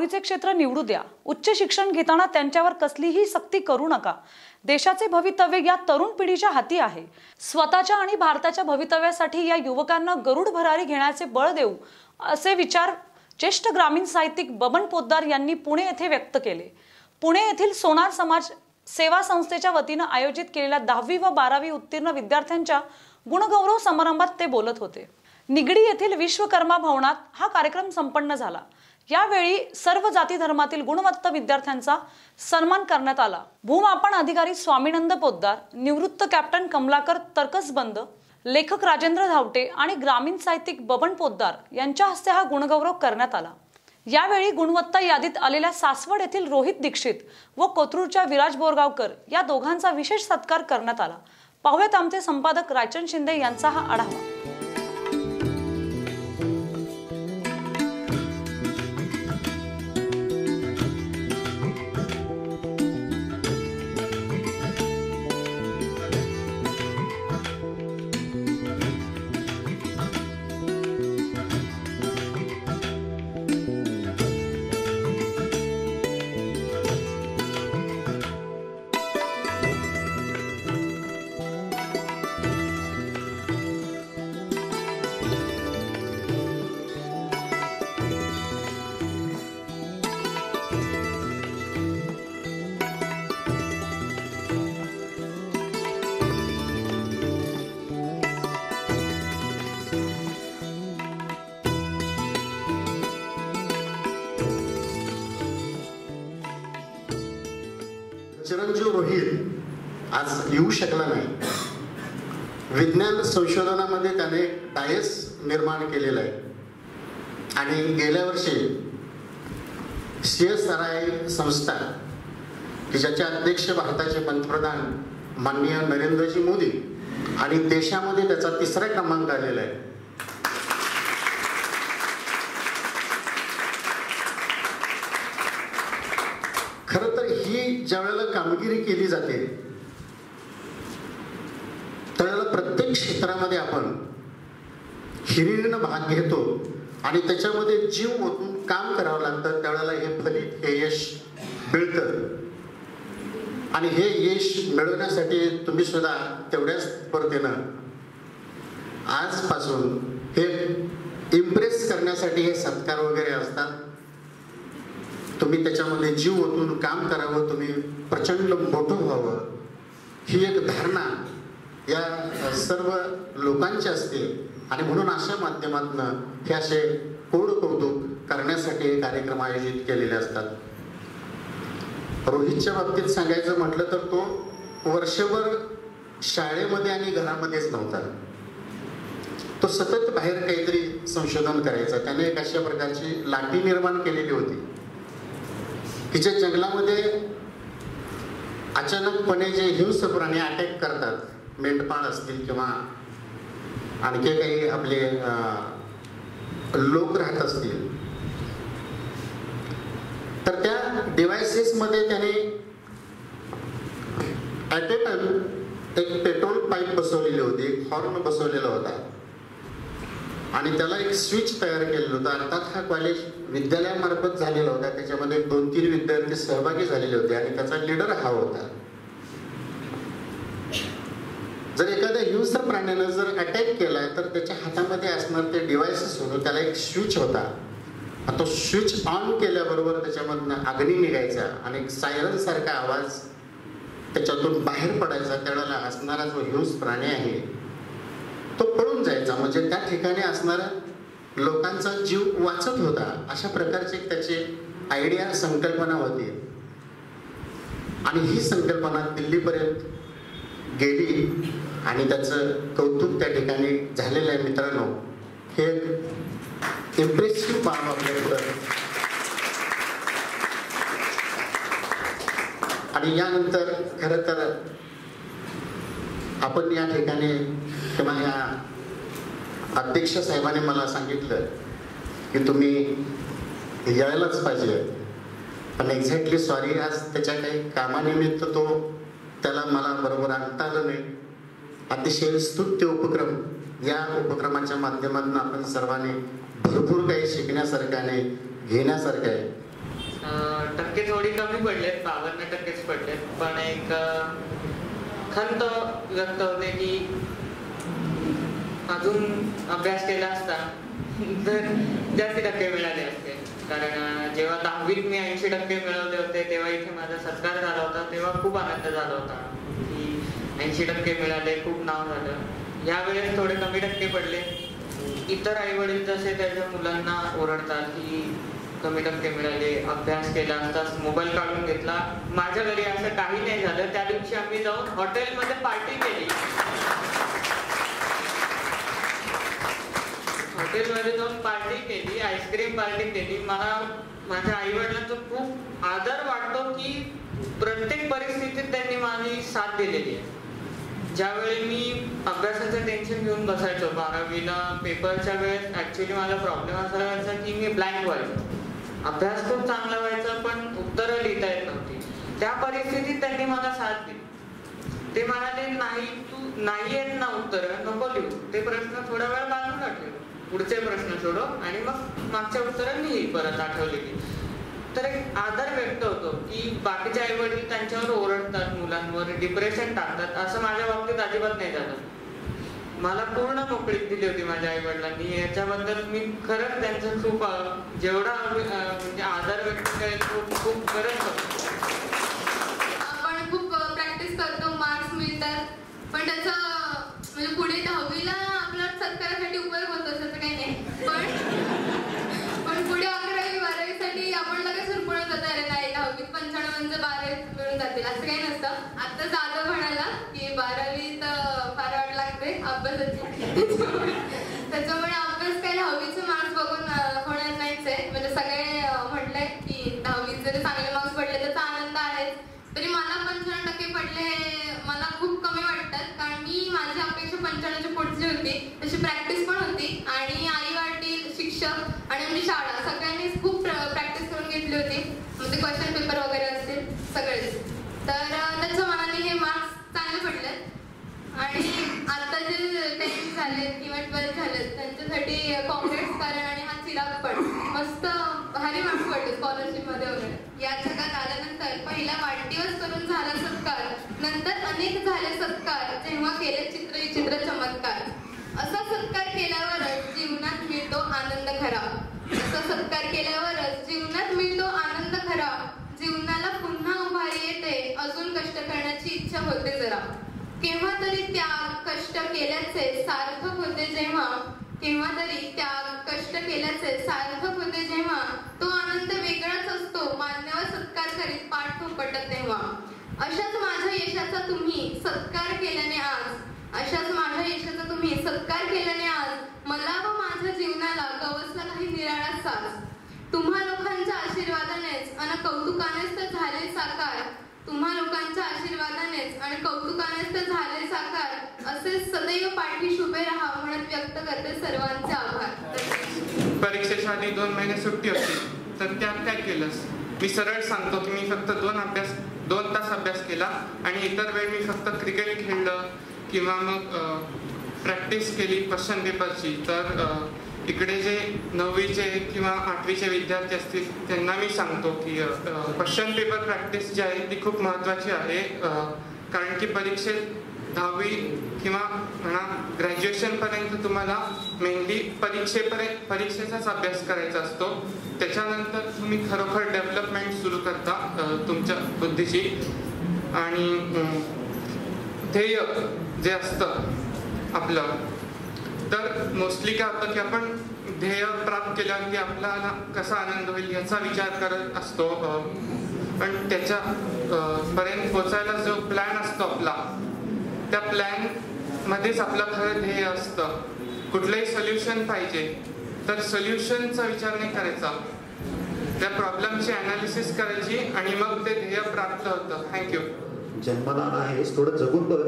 आवडीचे क्षेत्र निवडू द्या. उच्च शिक्षण घेताना त्यांच्यावर कसलीही सक्ती करू नका. देशाचे भवितव्य या तरुण पिढीच्या हाती आहे. स्वतःच्या आणि भारताच्या भवितव्यासाठी या युवकांना गरुड भरारी घेण्याचे बळ देऊ असे विचार ज्येष्ठ ग्रामीण साहित्यिक बबन पोद्दार यांनी पुणे येथे व्यक्त केले. पुणे येथील सोनार समाज सेवा संस्थेच्या वतीनं आयोजित केलेल्या दहावी व बारावी उत्तीर्ण विद्यार्थ्यांच्या गुणगौरव समारंभात ते बोलत होते. निगडी येथील विश्वकर्मा भवनात हा कार्यक्रम संपन्न झाला. यावेळी सर्व जाती धर्मातील गुणवत्त विद्यार्थ्यांचा सन्मान करण्यात आला. भूमापन अधिकारी स्वामीनंद पोद्दार निवृत्त कॅप्टन कमलाकर तर्कसबंद लेखक राजेंद्र धावटे आणि ग्रामीण साहित्यिक बबन पोद्दार यांच्या हस्ते हा गुणगौरव करण्यात आला. यावेळी गुणवत्ता यादीत आलेल्या सासवड येथील रोहित दीक्षित व कोथरूडच्या विराज बोरगावकर या दोघांचा विशेष सत्कार करण्यात आला. पाहुयात आमचे संपादक रायचंद शिंदे यांचा हा आढावा. आज येऊ शकला नाही. विज्ञान संशोधनामध्ये त्याने डायस निर्माण केलेला आहे. आणि गेल्या वर्षी सी एस आर आय संस्था की ज्याचे अध्यक्ष भारताचे पंतप्रधान माननीय नरेंद्रजी मोदी आणि देशामध्ये त्याचा तिसरा क्रमांक आलेला आहे. खर तर ही ज्या वेळेला कामगिरी केली जाते त्यावेळेला प्रत्येक क्षेत्रामध्ये आपण हिरिरीनं भाग घेतो आणि त्याच्यामध्ये जीव ओतून काम करावं लागतं त्यावेळेला हे फलित हे यश मिळतं. आणि हे यश मिळवण्यासाठी तुम्ही सुद्धा तेवढ्याच स्पर्धेनं आजपासून हे इम्प्रेस करण्यासाठी हे सत्कार वगैरे असतात. तुम्ही त्याच्यामध्ये जीव ओतून काम करावं तुम्ही प्रचंड मोठं व्हावं. ही एक धारणा या सर्व लोकांचे असतील. आणि म्हणून अशा माध्यमातून हे असे कोड कौतुक करण्यासाठी कार्यक्रम आयोजित केलेले असतात. रोहितच्या बाबतीत सांगायचं म्हटलं तर तो वर्षभर शाळेमध्ये आणि घरामध्येच नव्हता. तो सतत बाहेर काहीतरी संशोधन करायचा. त्याने एक अशा प्रकारची लाटी निर्माण केलेली होती. की जे जंगलामध्ये अचानकपणे जे हिंस प्राणी अटॅक करतात मेंढपाळ असतील किंवा आणखी काही आपले लोक राहत असतील. तर त्या डिव्हायसेसमध्ये त्याने ॲट ए टाइम एक पेट्रोल पाईप बसवलेली होती एक हॉर्न बसवलेला होता. आणि त्याला एक स्विच तयार केलेला होता. अर्थात हा कॉलेज विद्यालयामार्फत झालेला होता. त्याच्यामध्ये दोन तीन विद्यार्थी सहभागी झालेले होते आणि त्याचा लिडर हा होता. जर एखाद्या हिंस्र प्राण्यानं जर अटॅक केलाय तर त्याच्या हातामध्ये असणार ते डिव्हायसेस होतं त्याला एक स्विच होता. तो स्विच ऑन केल्याबरोबर त्याच्यामधनं अग्नी निघायचा आणि सायरन सारखा आवाज त्याच्यातून बाहेर पडायचा. त्यावेळेला असणारा जो हिंस प्राणी आहे तो पळून जायचा. म्हणजे त्या ठिकाणी असणारा लोकांचा जीव वाचत होता. अशा प्रकारची त्याची आयडिया संकल्पना होती. आणि ही संकल्पना दिल्लीपर्यंत गेली आणि त्याचं कौतुक त्या ठिकाणी झालेलं आहे मित्रांनो. हे इम्प्रेसिव्ह बाब आपल्या पुढं. आणि यानंतर खरं तर आपण या ठिकाणी किंवा या अध्यक्ष साहेबांनी मला सांगितलं की तुम्ही यायलाच पाहिजे. पण एक्झॅक्टली सॉरी आज त्याच्या काही कामानिमित्त तो त्याला मला बरोबर आणता आलं नाही. अतिशय स्तुत्य उपक्रम. या उपक्रमाच्या माध्यमातून आपण सर्वांनी भरपूर काही शिकण्यासारखं आणि घेण्यासारखं आहे. टक्के थोडी कमी पडलेत बावन्न टक्केच पडलेत. पण एक खंत व्यक्त होते की अजून अभ्यास केला असता तर जास्ती टक्के मिळाले असते. कारण जेव्हा दहावीत मी ऐंशी टक्के मिळवले होते तेव्हा इथे माझा सत्कार झाला होता तेव्हा खूप आनंद झाला होता की ऐंशी टक्के मिळाले खूप नाव झालं. यावेळेस थोडे कमी टक्के पडले. इतर आई वडील जसे त्याच्या मुलांना ओरडतात की कमी टक्के मिळाले अभ्यास केला असताच मोबाईल काढून घेतला. माझ्या घरी असं काही नाही झालं. त्या दिवशी आम्ही जाऊन हॉटेलमध्ये पार्टी केली. हॉटेलमध्ये जाऊन पार्टी केली आईस्क्रीम पार्टी केली. मला माझ्या आई वडिलांचा खूप आदर वाटतो की प्रत्येक परिस्थितीत त्यांनी माझी साथ दिलेली आहे. ज्यावेळी मी अभ्यासाचं टेन्शन घेऊन बसायचो बारावीला पेपरच्या वेळेस ऍक्च्युली माझा प्रॉब्लेम असा व्हायचा की मी ब्लँक व्हायचो. अभ्यास खूप चांगला व्हायचा पण उत्तरं लिहिता येत नव्हती. त्या परिस्थितीत त्यांनी मला साथ दिली. ते म्हणाले नाही तू नाही येत ना उत्तर नको लिहू. ते प्रश्न थोडा वेळ बाजूला ठेवू पुढचे प्रश्न सोडव आणि मग मागच्या उत्तर लिही परत आठवले. की तर एक आधार व्यक्त होतो की बाकीचे आई वडील त्यांच्यावर ओरडतात मुलांवर डिप्रेशन टाकतात असं माझ्या बाबतीत अजिबात नाही झालं. मला पूर्ण मोकळीक दिली होती माझ्या आई वडिलांनी याच्याबद्दल मी खरंच त्यांचं खूप जेवढा म्हणजे आधार व्यक्त करेल खूप खूप खरंच करतो. आपण खूप प्रॅक्टिस करतो मार्क्स मिळतात पण त्याचा म्हणजे पुढे दहावीला आपला सत्कारासाठी उपयोग होतो असं काही नाही पण पण पुढे अकरावी बारावीसाठी आपण लगेच सुरपणत जातो अरे नाही दहावीत पंच्याण्णवचं बारावीत मिळून जातील असं काही नसतं आता जाधव म्हणाला की बारावीत अं, फार वाट लागते त्याच्यामुळे अभ्यास काही दहावीचे मार्क्स बघून होणार नाहीच आहे. म्हणजे सगळे म्हटलंय की दहावीत जरी चांगले मार्क्स पडले त्याचा आनंद आहेच. तरी मला पंच्याण्णव टक्के पडले हे मला खूप कमी वाटतात. कारण मी माझी अपेक्षा पंच्याण्णवची पुढची होती. तशी प्रॅक्टिस पण होती. आणि आई वडील शिक्षक आणि आमची शाळा सगळ्यांनीच खूप प्रॅक्टिस करून घेतली होती म्हणजे क्वेश्चन पेपर वगैरे असतील सगळेच तर अं, त्याच्या मनाने हे मार्क्स चांगले पडले आणि आता जे झालेत किंवा ट्वेल्थ झालेत त्यांच्यासाठी कॉम्प्लेक्स कारण आणि हा चिराग पण. मस्त भारी मार्क्स पडले स्कॉलरशिपमध्ये वगैरे. या जगात आल्यानंतर पहिला वाढदिवस करून झाला सत्कार. नंतर अनेक झाले सत्कार. जेव्हा केले चित्र विचित्र चमत्कार. असा सत्कार केल्यावरच जीवनात मिळतो आनंद खरा. असा सत्कार केल्यावरच जीवनात मिळतो आनंद खरा. जीवनाला पुन्हा उभारी येते. अजून कष्ट करण्याची इच्छा होते जरा. केव्हा तरी त्याग कष्ट केल्याचे सार्थक होते जेव्हा केव्हा तरी त्याग कष्ट केल्याचे सार्थक होते जेव्हा तो आनंद वेगळाच असतो मान्यवर सत्कार करीत पाठ थोपटत तेव्हा. अशाच माझ्या यशाचा तुम्ही सत्कार केल्याने आज अशाच माझ्या यशाचा तुम्ही सत्कार केल्याने आज मला व माझ्या जीवनाला गवसला काही निराळा साज. तुम्हा लोकांच्या आशीर्वादानेच आणि कौतुकानेच तर झाले साकार. तुम्हा लोकांच्या आशीर्वादानेच आणि कौतुकानेच तर झाले साकार असे सदैव पाठीशी उभे राहा म्हणत व्यक्त सर्वांचे आभार. परीक्षेच्या आधी दोन महिने सुट्टी होती तर त्यात काय केलंस? मी सरळ सांगतो की मी फक्त दोन अभ्यास दोन तास अभ्यास केला आणि इतर वेळ मी फक्त क्रिकेट खेळलं किंवा मग प्रॅक्टिस केली क्वेश्चन पेपरची तर इकडे जे नववीचे किंवा आठवीचे विद्यार्थी असतील त्यांना मी सांगतो की क्वेश्चन पेपर प्रॅक्टिस जी आहे ती खूप महत्त्वाची आहे. कारण की परीक्षेत दहावी किंवा म्हणा ग्रॅज्युएशन पर्यंत तुम्हाला मेनली परीक्षेपर्यंत परीक्षेचाच अभ्यास करायचा असतो. त्याच्यानंतर तुम्ही खरोखर डेव्हलपमेंट सुरू करता तुमच्या बुद्धीची. आणि ध्येय जे असतं आपलं. तर मोस्टली काय होतं की आपण ध्येय प्राप्त केल्यावरती आपल्याला कसा आनंद होईल याचा विचार करत असतो. पण त्याच्या पर्यंत पोचायला जो प्लॅन असतो आपला त्या प्लॅन मध्येच आपलं खरं ध्येय असतं. कुठलंही सोल्युशन पाहिजे तर सोल्युशनचा विचार नाही करायचा. त्या प्रॉब्लेमची अनालिसिस करायची आणि मग ते ध्येय प्राप्त होतं. थँक्यू जन्माला आहेस थोडं जगून बघ.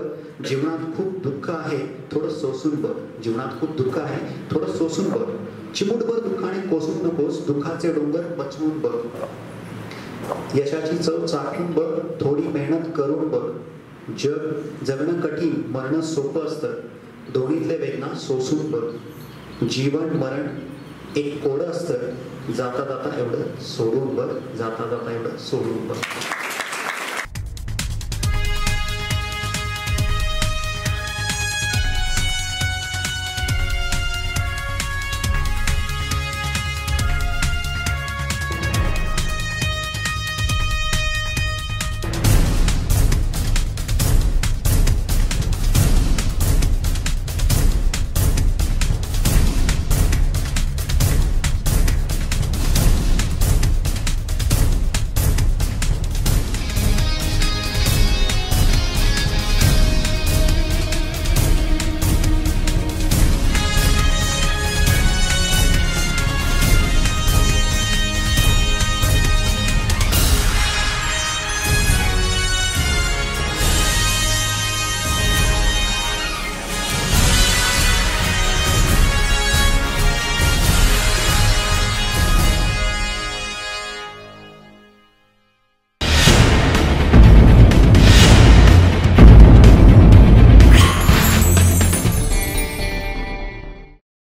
जीवनात खूप दुःख आहे थोडं सोसून बघ. जीवनात खूप दुःख आहे थोडं सोसून बघ. चिमुटभर दुःखाने कोसून नकोस. दुःखाचे डोंगर पचवून बघ. यशाची चव चाखून बघ. थोडी मेहनत करून बघ. जग जगणं कठीण मरणं सोपं असतं. दोन्हीतले वेदना सोसून बघ जीवन मरण एक कोडं असतं. जाता जाता एवढं सोडून बघ जाता जाता एवढं सोडून बघ